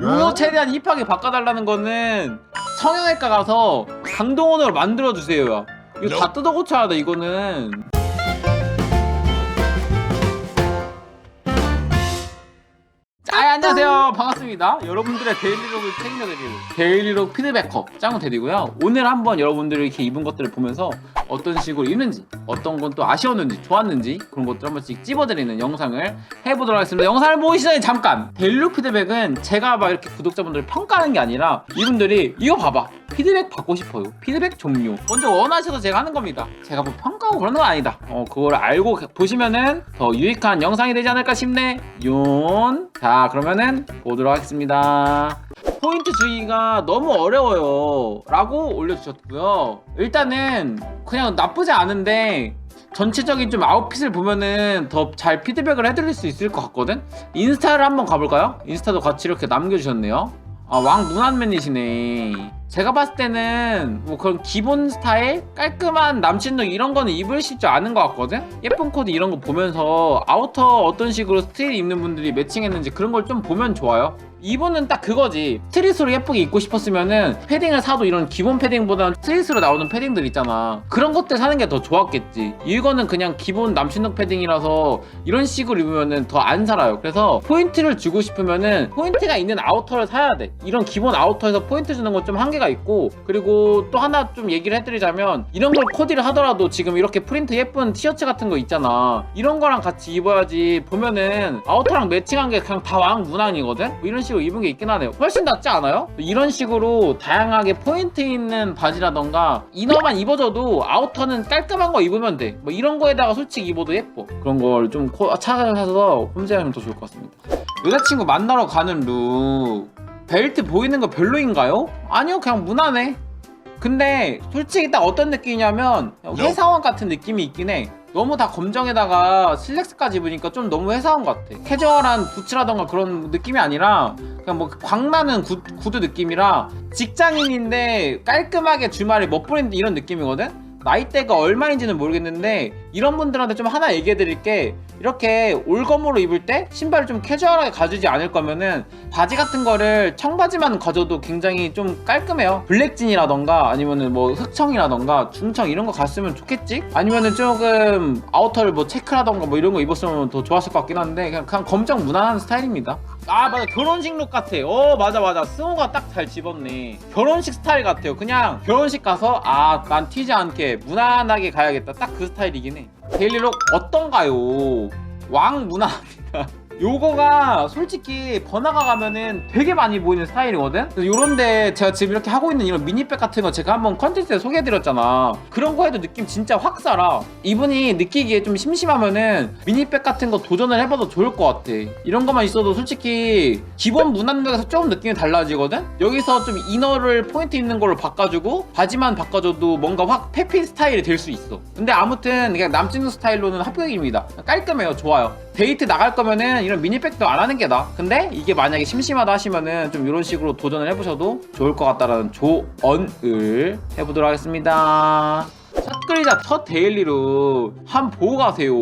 이거 최대한 힙하게 바꿔달라는 거는 성형외과 가서 강동원으로 만들어주세요 이거 다 뜯어 고쳐야 돼 이거는 아, 안녕하세요. 반갑습니다. 여러분들의 데일리록을 책임져드리는 데일리록 피드백컵 짱구 대리고요. 오늘 한번 여러분들이 이렇게 입은 것들을 보면서 어떤 식으로 입는지, 어떤 건 또 아쉬웠는지, 좋았는지 그런 것들 한 번씩 찝어드리는 영상을 해보도록 하겠습니다. 영상을 보기 전에 잠깐! 데일리록 피드백은 제가 막 이렇게 구독자분들을 평가하는 게 아니라 이분들이 이거 봐봐. 피드백 받고 싶어요. 피드백 종료. 먼저 원하셔서 제가 하는 겁니다. 제가 뭐 평가하고 그러는 건 아니다. 어, 그걸 알고 보시면은 더 유익한 영상이 되지 않을까 싶네. 윤. 자, 그러면은 보도록 하겠습니다. 포인트 주의가 너무 어려워요. 라고 올려주셨고요. 일단은 그냥 나쁘지 않은데 전체적인 좀 아웃핏을 보면은 더 잘 피드백을 해드릴 수 있을 것 같거든? 인스타를 한번 가볼까요? 인스타도 같이 이렇게 남겨주셨네요. 아, 왕 문안맨이시네. 제가 봤을 때는 뭐 그런 기본 스타일, 깔끔한 남친룩 이런 거는 줄 아는 것 같거든? 예쁜 코디 이런 거 보면서 아우터 어떤 식으로 스트릿 입는 분들이 매칭했는지 그런 걸 좀 보면 좋아요. 이분은 딱 그거지. 스트릿으로 예쁘게 입고 싶었으면은 패딩을 사도 이런 기본 패딩보다는 스트릿으로 나오는 패딩들 있잖아. 그런 것들 사는 게 더 좋았겠지. 이거는 그냥 기본 남친룩 패딩이라서 이런 식으로 입으면은 더 안 살아요. 그래서 포인트를 주고 싶으면은 포인트가 있는 아우터를 사야 돼. 이런 기본 아우터에서 포인트 주는 건 좀 한계가 있고 그리고 또 하나 좀 얘기를 해드리자면 이런 걸 코디를 하더라도 지금 이렇게 프린트 예쁜 티셔츠 같은 거 있잖아. 이런 거랑 같이 입어야지 보면은 아우터랑 매칭한 게 그냥 다 왕 무난이거든. 뭐 이런 식으로 입은 게 있긴 하네요. 훨씬 낫지 않아요? 이런 식으로 다양하게 포인트 있는 바지라던가 이너만 입어줘도 아우터는 깔끔한 거 입으면 돼. 뭐 이런 거에다가 솔직히 입어도 예뻐. 그런 걸 좀 찾아서 홈즈하면 더 좋을 것 같습니다. 여자친구 만나러 가는 룩 벨트 보이는 거 별로인가요? 아니요 그냥 무난해 근데 솔직히 딱 어떤 느낌이냐면 회사원 같은 느낌이 있긴 해 너무 다 검정에다가 슬랙스까지 입으니까 좀 너무 회사원 같아 캐주얼한 부츠라던가 그런 느낌이 아니라 그냥 뭐 광나는 구, 구두 느낌이라 직장인인데 깔끔하게 주말에 멋부린다 이런 느낌이거든? 나이대가 얼마인지는 모르겠는데 이런 분들한테 좀 하나 얘기해 드릴 게. 이렇게 올검으로 입을 때 신발을 좀 캐주얼하게 가지지 않을 거면은 바지 같은 거를 청바지만 가져도 굉장히 좀 깔끔해요. 블랙진이라던가 아니면은 뭐 흑청이라던가 중청 이런 거 갔으면 좋겠지? 아니면은 조금 아우터를 뭐 체크라던가 뭐 이런 거 입었으면 더 좋았을 것 같긴 한데 그냥, 그냥 검정 무난한 스타일입니다. 아 맞아. 결혼식 룩 같아. 어 맞아 맞아. 승호가 딱 잘 집었네. 결혼식 스타일 같아요. 그냥 결혼식 가서 아 난 튀지 않게 무난하게 가야겠다. 딱 그 스타일이긴 해 데일리룩 어떤가요? 왕 무난합니다 요거가 솔직히 번화가 가면은 되게 많이 보이는 스타일이거든? 요런데 제가 지금 이렇게 하고 있는 이런 미니백 같은 거 제가 한번 컨텐츠에 소개해드렸잖아. 그런 거 해도 느낌 진짜 확 살아. 이분이 느끼기에 좀 심심하면은 미니백 같은 거 도전을 해봐도 좋을 것 같아. 이런 것만 있어도 솔직히 기본 무난룩에서 조금 느낌이 달라지거든? 여기서 좀 이너를 포인트 있는 걸로 바꿔주고 바지만 바꿔줘도 뭔가 확 페핀 스타일이 될 수 있어. 근데 아무튼 그냥 남친룩 스타일로는 합격입니다. 깔끔해요. 좋아요. 데이트 나갈 거면은 이런 미니백도 안 하는 게 나아. 근데 이게 만약에 심심하다 하시면은 좀 이런 식으로 도전을 해보셔도 좋을 것 같다라는 조언을 해보도록 하겠습니다. 첫 글자 첫 데일리로 한 보고 가세요.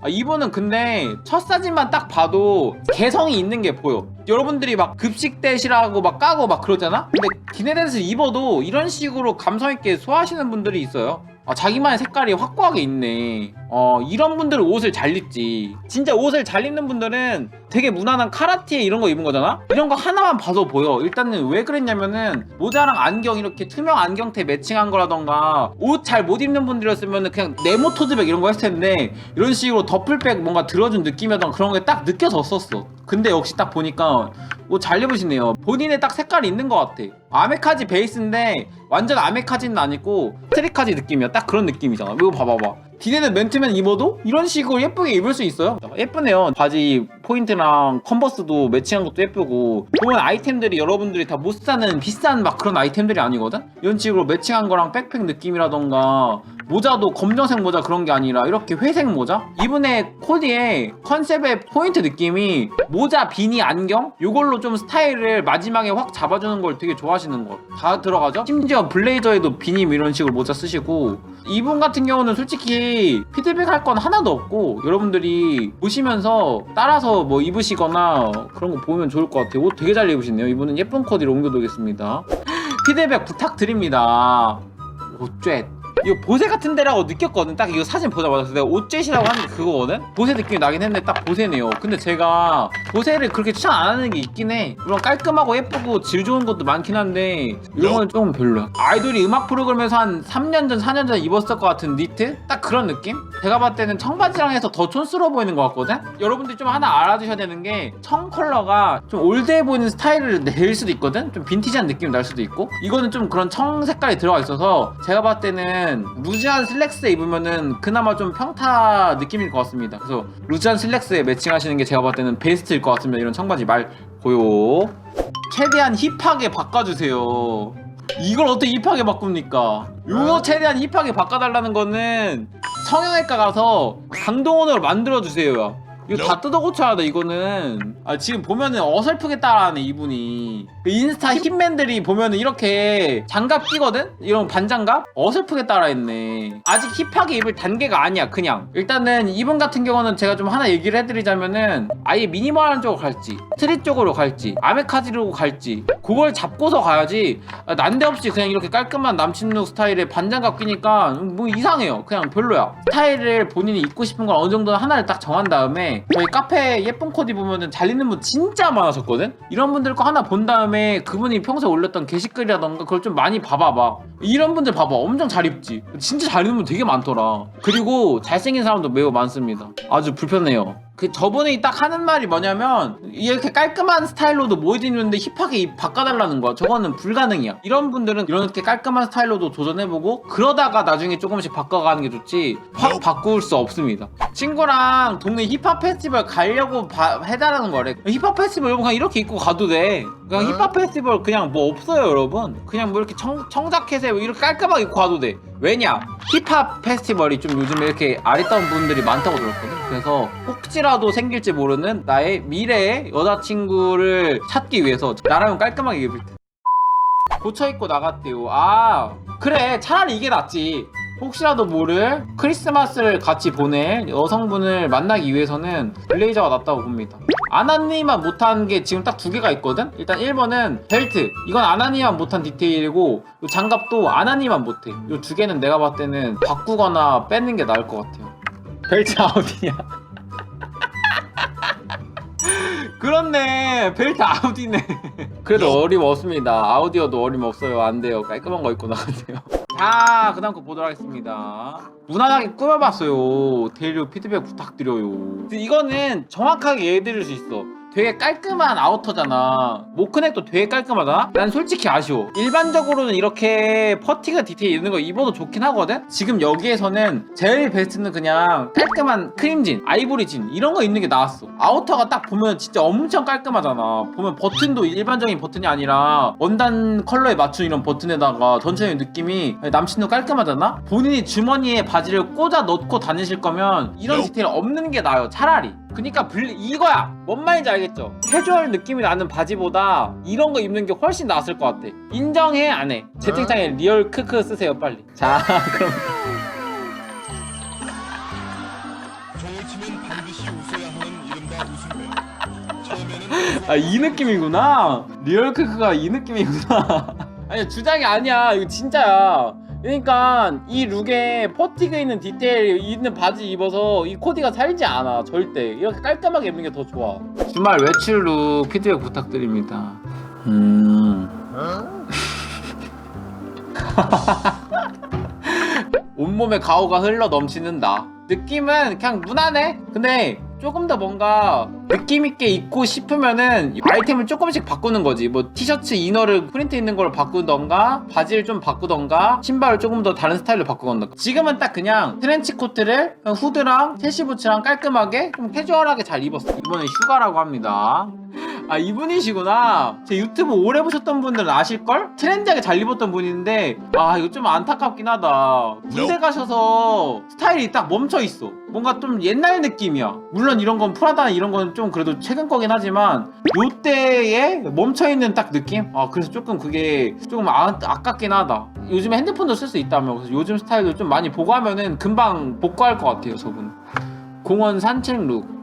아, 이분은 근데 첫 사진만 딱 봐도 개성이 있는 게 보여. 여러분들이 막 급식 대시라고 막 까고 막 그러잖아? 근데 기내대에서 입어도 이런 식으로 감성 있게 소화하시는 분들이 있어요. 아, 자기만의 색깔이 확고하게 있네. 어, 이런 분들은 옷을 잘 입지. 진짜 옷을 잘 입는 분들은 되게 무난한 카라티에 이런 거 입은 거잖아? 이런 거 하나만 봐도 보여. 일단은 왜 그랬냐면은 모자랑 안경 이렇게 투명 안경테 매칭한 거라던가 옷 잘 못 입는 분들이었으면은 그냥 네모 토드백 이런 거 했을 텐데 이런 식으로 더플백 뭔가 들어준 느낌이었던 그런 게 딱 느껴졌었어. 근데 역시 딱 보니까 옷 잘 입으시네요. 본인의 딱 색깔이 있는 것 같아. 아메카지 베이스인데 완전 아메카지는 아니고 트리카지 느낌이야. 딱 그런 느낌이잖아. 이거 봐봐봐. 디네는 맨투맨 입어도 이런 식으로 예쁘게 입을 수 있어요. 예쁘네요. 바지 포인트랑 컨버스도 매칭한 것도 예쁘고 보면 아이템들이 여러분들이 다 못 사는 비싼 막 그런 아이템들이 아니거든? 이런 식으로 매칭한 거랑 백팩 느낌이라던가 모자도 검정색 모자 그런 게 아니라 이렇게 회색 모자? 이분의 코디의 컨셉의 포인트 느낌이 모자, 비니, 안경? 이걸로 좀 스타일을 마지막에 확 잡아주는 걸 되게 좋아하시는 것. 다 들어가죠? 심지어 블레이저에도 비니 이런 식으로 모자 쓰시고 이분 같은 경우는 솔직히 피드백 할 건 하나도 없고 여러분들이 보시면서 따라서 뭐 입으시거나 그런 거 보면 좋을 것 같아요. 옷 되게 잘 입으시네요. 이분은 예쁜 코디로 옮겨두겠습니다. 피드백 부탁드립니다. 옷죄. 이거 보세 같은 데라고 느꼈거든. 딱 이거 사진 보자마자 그래서 내가 옷죄시라고 하는데 그거거든. 보세 느낌이 나긴 했는데 딱 보세네요. 근데 제가 보세를 그렇게 추천 안 하는 게 있긴 해. 물론 깔끔하고 예쁘고 질 좋은 것도 많긴 한데 이런 거는 조금 별로야. 아이돌이 음악 프로그램에서 한 3년 전, 4년 전 입었을 것 같은 니트? 딱 그런 느낌? 제가 봤을 때는 청바지랑 해서 더 촌스러워 보이는 것 같거든? 여러분들이 좀 하나 알아두셔야 되는 게 청 컬러가 좀 올드해 보이는 스타일을 낼 수도 있거든? 좀 빈티지한 느낌이 날 수도 있고 이거는 좀 그런 청 색깔이 들어가 있어서 제가 봤을 때는 루즈한 슬랙스에 입으면은 그나마 좀 평타 느낌일 것 같습니다 그래서 루즈한 슬랙스에 매칭하시는 게 제가 봤을 때는 베스트일 것 같습니다 이런 청바지 말 고요 최대한 힙하게 바꿔주세요 이걸 어떻게 힙하게 바꿉니까? 이거 최대한 힙하게 바꿔달라는 거는 성형외과 가서 강동원으로 만들어주세요. 이거 다 뜯어 고쳐야 돼 이거는. 아 지금 보면은 어설프게 따라하네 이분이. 그 인스타 힙맨들이 보면은 이렇게 장갑 끼거든? 이런 반장갑? 어설프게 따라했네. 아직 힙하게 입을 단계가 아니야 그냥. 일단은 이분 같은 경우는 제가 좀 하나 얘기를 해드리자면은 아예 미니멀한 쪽으로 갈지 스트릿 쪽으로 갈지 아메카지로 갈지 그걸 잡고서 가야지. 아, 난데없이 그냥 이렇게 깔끔한 남친룩 스타일의 반장갑 끼니까 뭐 이상해요. 그냥 별로야. 스타일을 본인이 입고 싶은 걸 어느 정도 하나를 딱 정한 다음에 저희 카페 예쁜 코디 보면은 잘 입는 분 진짜 많으셨거든? 이런 분들 거 하나 본 다음에 그분이 평소에 올렸던 게시글이라던가 그걸 좀 많이 봐봐 봐. 이런 분들 봐봐. 엄청 잘 입지. 진짜 잘 입는 분 되게 많더라. 그리고 잘생긴 사람도 매우 많습니다. 아주 불편해요 그 저분이 딱 하는 말이 뭐냐면 이렇게 깔끔한 스타일로도 못 입는데 힙하게 입 바꿔달라는 거야. 저거는 불가능이야. 이런 분들은 이렇게 깔끔한 스타일로도 도전해보고 그러다가 나중에 조금씩 바꿔가는 게 좋지 확 바꿀 수 없습니다. 친구랑 동네 힙합 페스티벌 가려고 바- 해달라는 거래. 힙합 페스티벌 여러분 그냥 이렇게 입고 가도 돼. 그냥 힙합 페스티벌 그냥 뭐 없어요 여러분. 그냥 뭐 이렇게 청, 청자켓에 이렇게 깔끔하게 입고 가도 돼. 왜냐? 힙합 페스티벌이 좀 요즘에 이렇게 아리따운 분들이 많다고 들었거든 그래서 혹시라도 생길지 모르는 나의 미래의 여자친구를 찾기 위해서 나라면 깔끔하게 입을 때 고쳐 입고 나갔대요. 아 그래. 차라리 이게 낫지. 혹시라도 모를 크리스마스를 같이 보낼 여성분을 만나기 위해서는 블레이저가 낫다고 봅니다. 아나니만 못한 게 지금 딱 두 개가 있거든? 일단 1번은 벨트. 이건 아나니만 못한 디테일이고 요 장갑도 아나니만 못해. 요두 개는 내가 봤을 때는 바꾸거나 빼는 게 나을 것 같아요 벨트 아우디냐? 그렇네. 벨트 아우디네. 그래도 어림없습니다. 아우디어도 어림없어요. 안 돼요. 깔끔한 거 입고 나가세요. 자 그다음 거 보도록 하겠습니다. 무난하게 꾸며봤어요. 데일리 피드백 부탁드려요. 이거는 정확하게 예해드릴 수 있어 되게 깔끔한 아우터잖아. 모크넥도 되게 깔끔하다. 난 솔직히 아쉬워. 일반적으로는 이렇게 퍼티가 디테일 있는 거 입어도 좋긴 하거든? 지금 여기에서는 제일 베스트는 그냥 깔끔한 크림진 아이보리진 이런 거 입는 게 나았어. 아우터가 딱 보면 진짜 엄청 깔끔하잖아. 보면 버튼도 일반적인 버튼이 아니라 원단 컬러에 맞춘 이런 버튼에다가 전체적인 느낌이 남친도 깔끔하잖아? 본인이 주머니에 바지를 꽂아 넣고 다니실 거면 이런 디테일 없는 게 나아요. 차라리 그니까 블 이거야. 뭔 말인지 알겠죠? 캐주얼 느낌이 나는 바지보다 이런 거 입는 게 훨씬 나았을 것 같아. 인정해 안 해. 채팅창에 리얼 크크 쓰세요 빨리. 자 그럼. 종을 치면 반드시 웃어야 하는 이른바 웃음배. 처음에는 아 이 느낌이구나. 리얼 크크가 이 느낌이구나. 아니 주장이 아니야. 이거 진짜야 그러니까 이 룩에 퍼티가 있는 디테일 있는 바지 입어서 이 코디가 살지 않아 절대. 이렇게 깔끔하게 입는 게 더 좋아. 주말 외출 룩 피드백 부탁드립니다. 음. 온몸에 가오가 흘러 넘치는 나 느낌은 그냥 무난해? 근데 조금 더 뭔가 느낌있게 입고 싶으면은 아이템을 조금씩 바꾸는 거지. 뭐 티셔츠 이너를 프린트 있는 걸 바꾸던가 바지를 좀 바꾸던가 신발을 조금 더 다른 스타일로 바꾸던가. 지금은 딱 그냥 트렌치 코트를 후드랑 캐시부츠랑 깔끔하게 좀 캐주얼하게 잘 입었어. 이번에 휴가라고 합니다 아 이분이시구나. 제 유튜브 오래 보셨던 분들은 아실걸? 트렌디하게 잘 입었던 분인데 아 이거 좀 안타깝긴 하다. 군대 가셔서 스타일이 딱 멈춰있어. 뭔가 좀 옛날 느낌이야. 물론 이런 건 프라다나 이런 건 좀 그래도 최근 거긴 하지만 요때에 멈춰있는 딱 느낌? 아 그래서 조금 그게 조금 아, 아깝긴 하다. 요즘에 핸드폰도 쓸 수 있다며 그래서 요즘 스타일도 좀 많이 보고 하면은 금방 복구할 것 같아요 저분. 공원 산책 룩